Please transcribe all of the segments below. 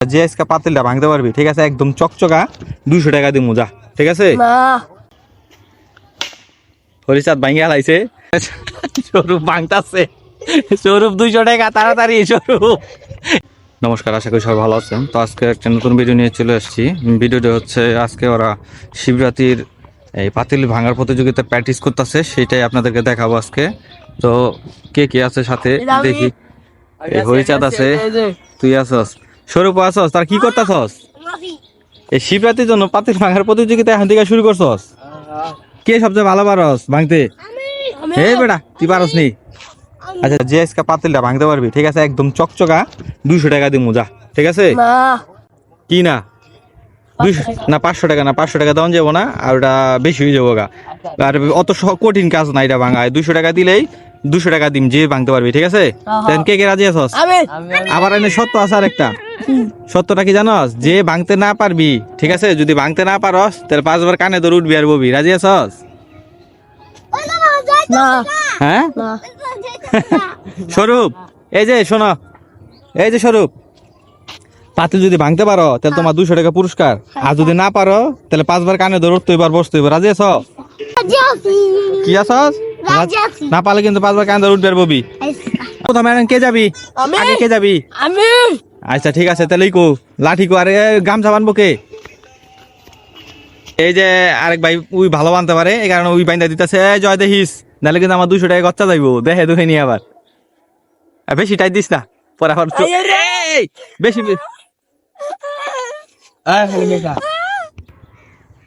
যে আজকে পাতিলটা ভাঙতে পারবি ঠিক আছে? একদম চকচকা দুশো টাকা দিমু যা ঠিক আছে? হরিচাঁদ ভাঙিয়া লাইছে। স্বরূপ ভাঙতাছে। স্বরূপ দুইশো টাকা তাড়াতাড়ি স্বরূপ। নমস্কার আশা করি সবাই ভালো আছেন। তো আজকে একটা নতুন ভিডিও নিয়ে চলে এসেছি ভিডিওটা হচ্ছে আজকে ওরা শিবরাত্রির এই পাতিল ভাঙার প্রতিযোগিতা প্র্যাকটিস করতেছে সেটাই আপনাদেরকে দেখাবো আজকে। তো কে কে আছে সাথে? দেখি। এই হরিচাঁদ আছে। তুই আছস? স্বরূপ আছস তার কি করতেছস? এই শিবরাত্রির জন্য পাতিল ভাঙার প্রতিযোগিতা এখন থেকে শুরু করছস? কে সবচেয়ে ভালো পারস ভাঙতে? হে বেটা তুই পারস নি। আচ্ছা যে আজকে পাতিলটা ভাঙতে পারবি ঠিক আছে? একদম চকচকা দুইশো টাকা দিমু যা ঠিক আছে? কি না? দুইশো না পাঁচশো টাকা না পাঁচশো টাকা দেওয়া যাব না আর ওটা বেশি হয়ে যাব গা। আর অত কঠিন কাজ না এটা ভাঙায়। দুইশো টাকা দিলেই দুশো টাকা দিম যে ভাঙতে পারবি ঠিক আছে? কে কে রাজি আছস? আবার এনে সত্য আছে আর একটা সত্যটা কি জানস? যে ভাঙতে না পারবি ঠিক আছে? যদি ভাঙতে না পারস তাহলে পাঁচবার কানে ধরে উঠবি আর ববি। রাজি আছস? হ্যাঁ? স্বরূপ এই যে শোনো। এই যে স্বরূপ। পাতিল যদি ভাঙতে পারো তাহলে তোমার দুশো টাকা পুরস্কার। আর যদি না পারো তাহলে পাঁচবার কানে ধরে উঠতে এবার বসতে হইব। রাজি আছো। কি আছস। না পারলে কিন্তু পাঁচবার কানে ধরে উঠবে ববি। প্রথমে কে যাবি? আগে কে যাবি? আমি? আচ্ছা ঠিক আছে তাহলে কো। লাঠি কো আরে গামছা বানবো কে? এই যে আরেক ভাই উই ভালো বানতে পারে এই কারণে উই বাইন্দা দিতেছে। জয় দেখিস নাহলে কিন্তু আমার দুশো টাকা গচ্চা যাইবো। দেখে দেখে নি আবার। বেশি টাইট দিস না। পরে আবার বেশি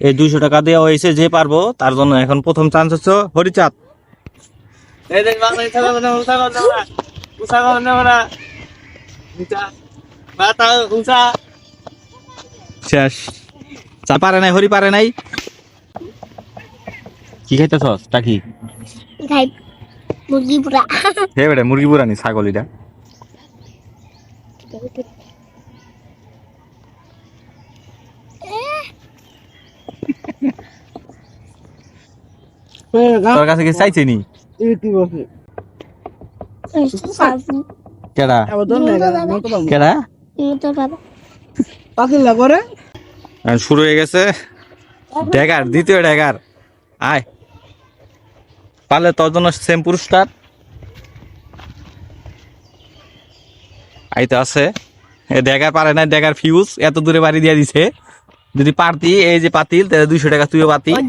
এই দুইশো টাকা দেওয়া হয়েছে যে পারব তার জন্য এখন প্রথম চান্স হচ্ছে হরিচাঁদ। শেষ। চা পারে নাই হরি পারে নাই। কি খাইতেছস তা কি খাই মুরগি পুরা হে বেটা মুরগি বুড়ানি ছাগল এটা? তোর কাছে কি চাইছে নি? কেডা? কেডা? এখন শুরু হয়ে গেছে। ড্যাগার দ্বিতীয় ড্যাগার। আয়। পারলে তোর জন্য সেম পুরস্কার। আইতে আছে। এ ড্যাগার পারে না ড্যাগার ফিউজ এত দূরে বাড়ি দিয়ে দিছে। যদি পারতি এই যে পাতিল তাহলে দুইশো টাকা তুইও পাতি। ওই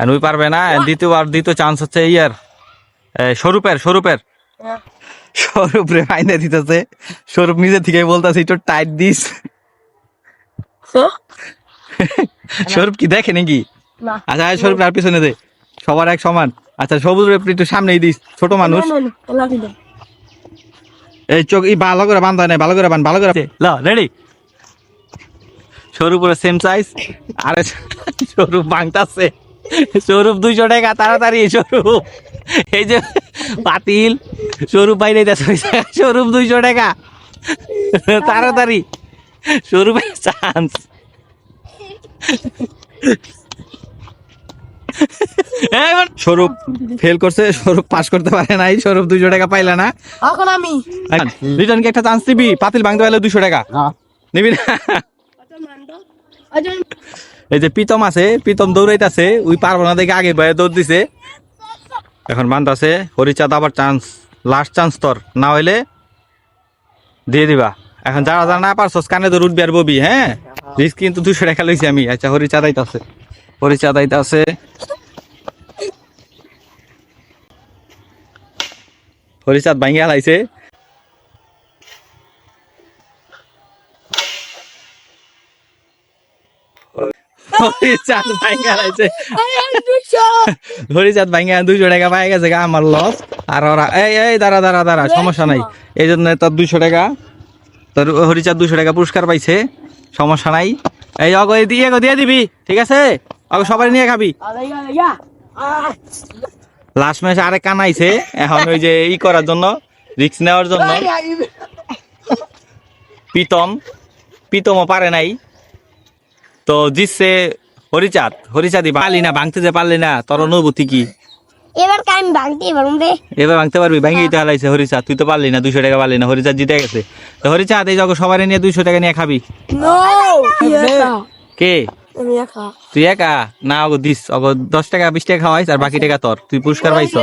আর ওই পারবে না। দ্বিতীয়বার দ্বিতীয় চান্স হচ্ছে ইয়ার স্বরূপের স্বরূপের স্বরূপ রে ফাইনে দিতেছে। স্বরূপ নিজে থেকে বলতেছে একটু টাইট দিস। স্বরূপ কি দেখে নাকি? আচ্ছা স্বরূপ আর পিছনে দে। সবার এক সমান। আচ্ছা সবুজ রে একটু সামনেই দিস। ছোট মানুষ। এই চোখ এই ভালো করে বান্ধা নাই ভালো করে বান ভালো করে ল রেডি স্বরূপ সেম সাইজ আরে স্বরূপ ভাঙতাছে স্বরূপ দুইশো টাকা তাড়াতাড়ি স্বরূপ এই যে পাতিল স্বরূপ বাইরে স্বরূপ দুইশো টাকা। তাড়াতাড়ি। স্বরূপের চান্স স্বরূপ ফেল করছে স্বরূপ পাস করতে পারে নাই স্বরূপ দুইশো টাকা পাইলা না। এখন আমি। রিটার্ন কি একটা চান্স দিবি পাতিল ভাঙতে পারলে দুইশো টাকা। নিবি না? আচ্ছা, এই যে প্রীতম আছে, প্রীতম দৌড়াইতেছে, ওই পারব না দেখে আগে ভয়ে দৌড় দিছে। এখন বান্ধাছে হরিচাঁদ আবার চান্স লাস্ট চান্স তোর। না হইলে দিয়ে দিবা। এখন যারা যারা না পারছস, কানে ধরে উঠবি আর ববি হ্যাঁ? রিস্ক কিন্তু দুশো টাকা লইছি আমি। আচ্ছা হরিচাঁদ আইতাছে। হরিচাঁদ আইতাছে। হরিচাঁদ ভাঙিয়া লাইছে। হরিচাঁদ ভাঙিয়া লাইছে হরিচাঁদ ভাঙিয়া দুইশো টাকা পাই গেছে গা আমার লস আর ওরা এই এই দাঁড়া দাঁড়া দাঁড়া সমস্যা নাই। এই জন্য তোর দুইশো টাকা তোর হরিচাঁদ দুশো টাকা পুরস্কার পাইছে। সমস্যা নাই। এই অগ দিয়ে দিয়ে দিবি ঠিক আছে? অগ সবাই নিয়ে খাবি। আরে, লাস্ট ম্যাচ আরেক কানাইছে এখন ওই যে ই করার জন্য রিক্স নেওয়ার জন্য। আরে, আরে, প্রীতম প্রীতমও পারে নাই। তো জিতছে হরিচাঁদ। হরিচাঁদই পারলি না ভাঙতে যে পারলি না তোর অনুভূতি কি? এবার কা আমি ভাঙতে পারুম রে? এবার ভাঙতে পারবি ভাঙিয়ে তো হালাইছে হরিচা তুই তো পারলি না দুইশো টাকা পারলি না হরিচা জিতে গেছে। তো হরিচাঁদ এই যখন সবাই নিয়ে দুইশো টাকা নিয়ে খাবি। কে? আমি একা। তুই একা? না অগো দিস। অগো দশ টাকা বিশ টাকা খাওয়াইস আর বাকি টাকা তোর। তুই পুরস্কার পাইছ